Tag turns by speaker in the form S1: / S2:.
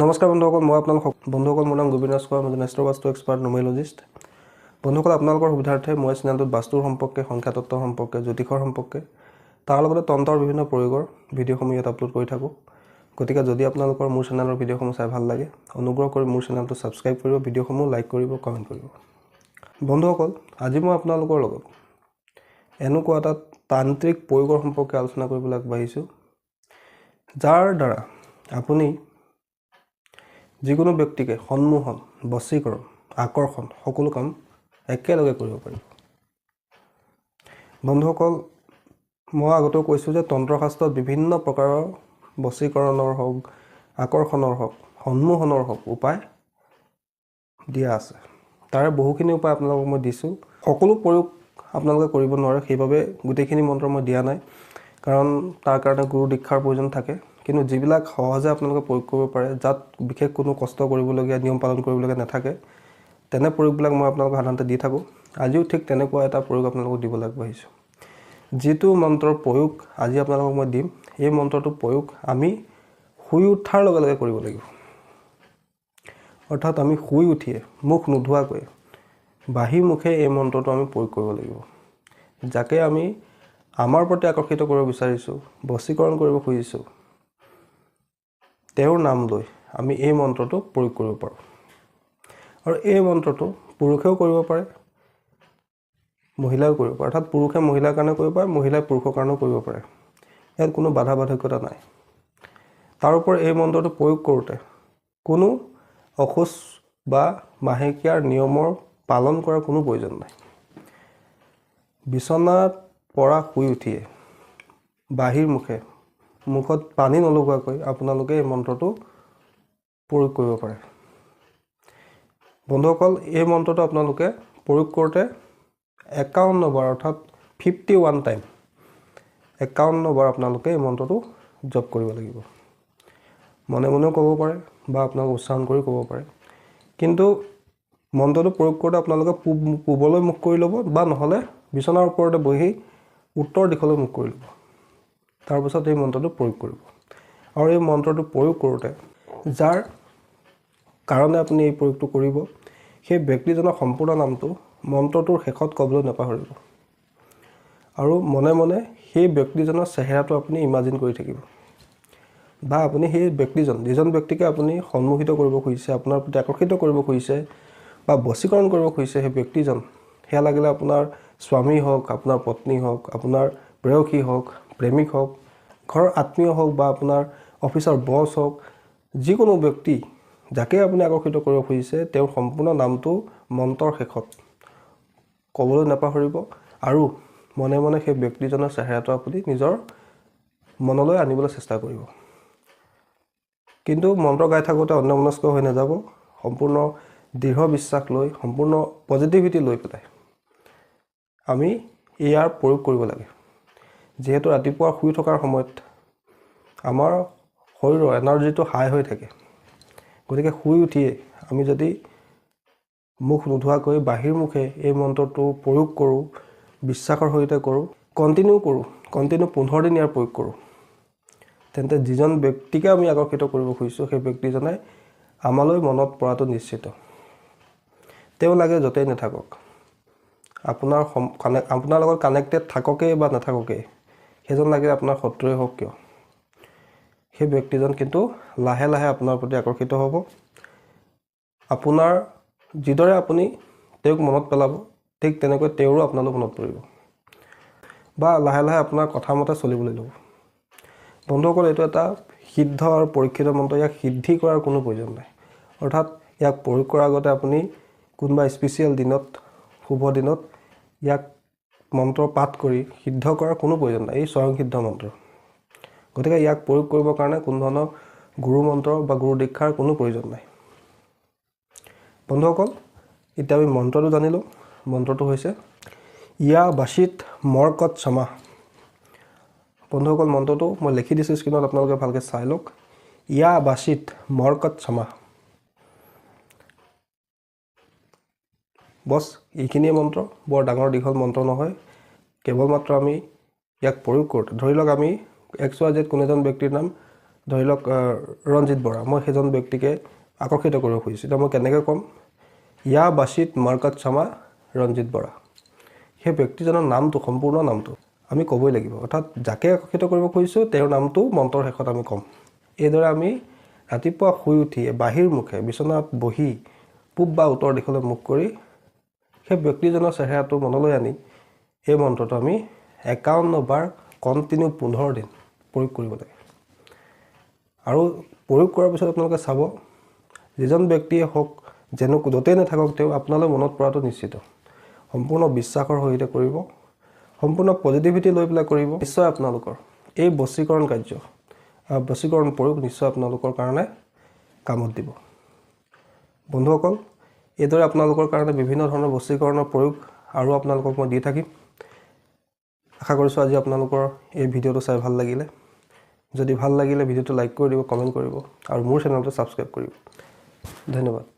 S1: নমস্কাৰ বন্ধুসকল মই আপোনালোক বন্ধুসকল মোৰ নাম গোবিন্দ ৰাজখোৱা মই নেষ্টৰ বাস্তু এক্সপাৰ্ট নোমেলজিষ্ট বন্ধুসকল আপোনালোকৰ সুবিধাৰ্থে মই চেনেলটোত বাস্তুৰ সম্পৰ্কে সংখ্যাতত্বৰ সম্পৰ্কে জ্যোতিষৰ সম্পৰ্কে তাৰ লগতে তন্ত্ৰৰ বিভিন্ন প্ৰয়োগৰ ভিডিঅ'সমূহ ইয়াত আপলোড কৰি থাকোঁ। গতিকে যদি আপোনালোকৰ মোৰ চেনেলৰ ভিডিঅ'সমূহ চাই ভাল লাগে অনুগ্ৰহ কৰি মোৰ চেনেলটো ছাবস্ক্ৰাইব কৰিব ভিডিঅ'সমূহ লাইক কৰিব কমেণ্ট কৰিব। বন্ধুসকল আজি মই আপোনালোকৰ লগত এনেকুৱা এটা তান্ত্ৰিক প্ৰয়োগৰ সম্পৰ্কে আলোচনা কৰিবলৈ আগবাঢ়িছোঁ যাৰ দ্বাৰা আপুনি যিকোনো ব্যক্তিকে সন্মোহন বশীকৰণ আকৰ্ষণ সকলো কাম একেলগে কৰিব পাৰিব বন্ধুসকল মই আগতেও কৈছোঁ যে তন্ত্ৰশাস্ত্ৰত বিভিন্ন প্ৰকাৰৰ বশীকৰণৰ হওক আকৰ্ষণৰ হওক সন্মোহনৰ হওক উপায় দিয়া আছে। তাৰে বহুখিনি উপায় আপোনালোকক মই দিছোঁ। সকলো প্ৰয়োগ আপোনালোকে কৰিব নোৱাৰে সেইবাবে গোটেইখিনি মন্ত্ৰ মই দিয়া নাই। কাৰণ তাৰ কাৰণে গুৰু দীক্ষাৰ প্ৰয়োজন থাকে। কিন্তু যিবিলাক সহজে আপোনালোকে প্ৰয়োগ কৰিব পাৰে যাত বিশেষ কোনো কষ্ট কৰিবলগীয়া নিয়ম পালন কৰিবলগীয়া নাথাকে তেনে প্ৰয়োগবিলাক মই আপোনালোকক সাধাৰণতে দি থাকোঁ। আজিও ঠিক তেনেকুৱা এটা প্ৰয়োগ আপোনালোকক দিবলৈ আগবাঢ়িছোঁ যিটো মন্ত্ৰৰ প্ৰয়োগ আজি আপোনালোকক মই দিম এই মন্ত্ৰটোৰ প্ৰয়োগ আমি শুই উঠাৰ লগে লগে কৰিব লাগিব। অৰ্থাৎ আমি শুই উঠিয়ে মুখ নোধোৱাকৈ বাহিৰ মুখে এই মন্ত্ৰটো আমি প্ৰয়োগ কৰিব লাগিব। যাকে আমি আমাৰ প্ৰতি আকৰ্ষিত কৰিব বিচাৰিছোঁ বশীকৰণ কৰিব খুজিছোঁ তেওঁৰ নাম লৈ আমি এই মন্ত্ৰটো প্ৰয়োগ কৰিব পাৰোঁ। আৰু এই মন্ত্ৰটো পুৰুষেও কৰিব পাৰে মহিলাও কৰিব পাৰে। অৰ্থাৎ পুৰুষে মহিলাৰ কাৰণে কৰিব পাৰে মহিলাই পুৰুষৰ কাৰণেও কৰিব পাৰে। ইয়াত কোনো বাধা বাধক্যতা নাই। তাৰোপৰি এই মন্ত্ৰটো প্ৰয়োগ কৰোঁতে কোনো অসুচ বা মাহেকীয়াৰ নিয়মৰ পালন কৰাৰ কোনো প্ৰয়োজন নাই। বিচনাত পৰা শুই উঠিয়ে বাহিৰ মুখে মুখত পানী নলগোৱাকৈ আপোনালোকে এই মন্ত্ৰটো প্ৰয়োগ কৰিব পাৰে। বন্ধুসকল এই মন্ত্ৰটো আপোনালোকে প্ৰয়োগ কৰোঁতে একাৱন্ন বাৰ অৰ্থাৎ ফিফটি ওৱান টাইম একাৱন্ন বাৰ আপোনালোকে এই মন্ত্ৰটো জপ কৰিব লাগিব। মনে মনেও ক'ব পাৰে বা আপোনালোকে উচ্চাৰণ কৰি ক'ব পাৰে। কিন্তু মন্ত্ৰটো প্ৰয়োগ কৰোঁতে আপোনালোকে পূব পূবলৈ মুখ কৰি ল'ব বা নহ'লে বিচনাৰ ওপৰতে বহি উত্তৰ দিশলৈ মুখ কৰি ল'ব। তাৰপিছত এই মন্ত্ৰটো প্ৰয়োগ কৰিব। আৰু এই মন্ত্ৰটো প্ৰয়োগ কৰোঁতে যাৰ কাৰণে আপুনি এই প্ৰয়োগটো কৰিব সেই ব্যক্তিজনৰ সম্পূৰ্ণ নামটো মন্ত্ৰটোৰ শেষত ক'বলৈ নাপাহৰিব। আৰু মনে মনে সেই ব্যক্তিজনৰ চেহেৰাটো আপুনি ইমাজিন কৰি থাকিব। বা আপুনি সেই ব্যক্তিজন যিজন ব্যক্তিকে আপুনি সন্মুখিত কৰিব খুজিছে আপোনাৰ প্ৰতি আকৰ্ষিত কৰিব খুজিছে বা বশীকৰণ কৰিব খুজিছে সেই ব্যক্তিজন সেয়া লাগিলে আপোনাৰ স্বামী হওক আপোনাৰ পত্নী হওক আপোনাৰ প্ৰেয়সী হওক প্ৰেমিক হওক ঘৰৰ আত্মীয় হওক বা আপোনাৰ অফিচৰ বছ হওক যিকোনো ব্যক্তি যাকে আপুনি আকৰ্ষিত কৰিব খুজিছে তেওঁৰ সম্পূৰ্ণ নামটো মন্ত্ৰৰ শেষত ক'বলৈ নাপাহৰিব আৰু মনে মনে সেই ব্যক্তিজনৰ চেহেৰাটো আপুনি নিজৰ মনলৈ আনিবলৈ চেষ্টা কৰিব। কিন্তু মন্ত্ৰ গাই থাকোঁতে অন্যমনস্ক হৈ নাযাব সম্পূৰ্ণ দৃঢ় বিশ্বাস লৈ সম্পূৰ্ণ পজিটিভিটি লৈ পেলাই। আমি ইয়াৰ প্ৰয়োগ কৰিব লাগে। যিহেতু ৰাতিপুৱা শুই থকাৰ সময়ত আমাৰ শৰীৰৰ এনাৰ্জিটো হাই হৈ থাকে। গতিকে শুই উঠিয়ে আমি যদি মুখ নোধোৱাকৈ বাহিৰ মুখে এই মন্ত্ৰটো প্ৰয়োগ কৰোঁ বিশ্বাসৰ সৈতে কৰোঁ কণ্টিনিউ কৰোঁ কণ্টিনিউ পোন্ধৰ দিন ইয়াৰ প্ৰয়োগ কৰোঁ তেন্তে যিজন ব্যক্তিকে আমি আকৰ্ষিত কৰিব খুজিছোঁ সেই ব্যক্তিজনে আমালৈ মনত পৰাটো নিশ্চিত। তেওঁ লাগে য'তেই নাথাকক। আপোনাৰ সম কানে আপোনাৰ লগত কানেক্টেড থাককেই বা নাথাককেই সেইজন লাগে আপোনাৰ শত্ৰুৱে হওক কিয়? সেই ব্যক্তিজন কিন্তু লাহে লাহে আপোনাৰ প্ৰতি আকৰ্ষিত হ'ব। আপোনাৰ যিদৰে আপুনি তেওঁক মনত পেলাব ঠিক তেনেকৈ তেওঁৰো আপোনালৈ মনত পৰিব। বা লাহে লাহে আপোনাৰ কথা মতে চলিবলৈ ল'ব। বন্ধুসকল এইটো এটা সিদ্ধ আৰু পৰীক্ষিত মন্ত্ৰ। ইয়াক সিদ্ধি কৰাৰ কোনো প্ৰয়োজন নাই। অৰ্থাৎ ইয়াক প্ৰয়োগ কৰাৰ আগতে আপুনি কোনোবা স্পেচিয়েল দিনত শুভ দিনত ইয়াক মন্ত্ৰ পাঠ কৰি সিদ্ধ কৰাৰ কোনো প্ৰয়োজন নাই এই স্বয়ংসিদ্ধ মন্ত্ৰ। গতিকে ইয়াক প্ৰয়োগ কৰিবৰ কাৰণে কোনো ধৰণৰ গুৰু মন্ত্ৰ বা গুৰু দীক্ষাৰ কোনো প্ৰয়োজন নাই। বন্ধুসকল এতিয়া আমি মন্ত্ৰটো জানিলোঁ। মন্ত্ৰটো হৈছে ইয়া বাচিত মৰকত ছমা বন্ধুসকল মন্ত্ৰটো মই লিখি দিছোঁ স্ক্ৰীণত আপোনালোকে ভালকৈ চাই লওক। ইয়া বাচিত মৰকত ছমা বছ এইখিনিয়ে মন্ত্ৰ। বৰ ডাঙৰ দীঘল মন্ত্ৰ নহয়। কেৱল মাত্ৰ আমি ইয়াক প্ৰয়োগ কৰোঁতে ধৰি লওক আমি এক্স ৱাই জেড কোনো এজন ব্যক্তিৰ নাম ধৰি লওক ৰঞ্জিত বৰা। মই সেইজন ব্যক্তিকে আকৰ্ষিত কৰিব খুজিছোঁ। এতিয়া মই কেনেকৈ ক'ম? ইয়া বাচিত মাৰ্কাট চামা ৰঞ্জিত বৰা। সেই ব্যক্তিজনৰ নামটো সম্পূৰ্ণ নামটো আমি ক'বই লাগিব। অৰ্থাৎ যাকে আকৰ্ষিত কৰিব খুজিছোঁ তেওঁৰ নামটো মন্ত্ৰৰ শেষত আমি ক'ম। এইদৰে আমি ৰাতিপুৱা শুই উঠি বাহিৰ মুখে বিচনাত বহি পূব বা উত্তৰ দিশলৈ মুখ কৰি সেই ব্যক্তিজনৰ চেহেৰাটো মনলৈ আনি এই মন্ত্ৰটো আমি একাৱন্ন বাৰ কণ্টিনিউ পোন্ধৰ দিন প্ৰয়োগ কৰিব লাগে। আৰু প্ৰয়োগ কৰাৰ পিছত আপোনালোকে চাব যিজন ব্যক্তিয়ে হওক যেনেকৈ য'তেই নাথাকক তেওঁ আপোনালৈ মনত পৰাটো নিশ্চিত। সম্পূৰ্ণ বিশ্বাসৰ সৈতে কৰিব সম্পূৰ্ণ পজিটিভিটি লৈ পেলাই কৰিব। নিশ্চয় আপোনালোকৰ এই বশীকৰণ কাৰ্য বশীকৰণ প্ৰয়োগ নিশ্চয় আপোনালোকৰ কাৰণে কামত দিব। বন্ধুসকল এইদৰে আপোনালোকৰ কাৰণে বিভিন্ন ধৰণৰ বশীকৰণৰ প্ৰয়োগ আৰু আপোনালোকক মই দি থাকিম। আশা কৰিছোঁ আজি আপোনালোকৰ এই ভিডিঅ'টো চাই ভালো লাগিলে। যদি ভালো লাগিলে, ভিডিঅ'টো লাইক কৰি দিব কমেণ্ট কৰিব আৰু মোৰ চেনেলটো ছাবস্ক্ৰাইব কৰিব। ধন্যবাদ।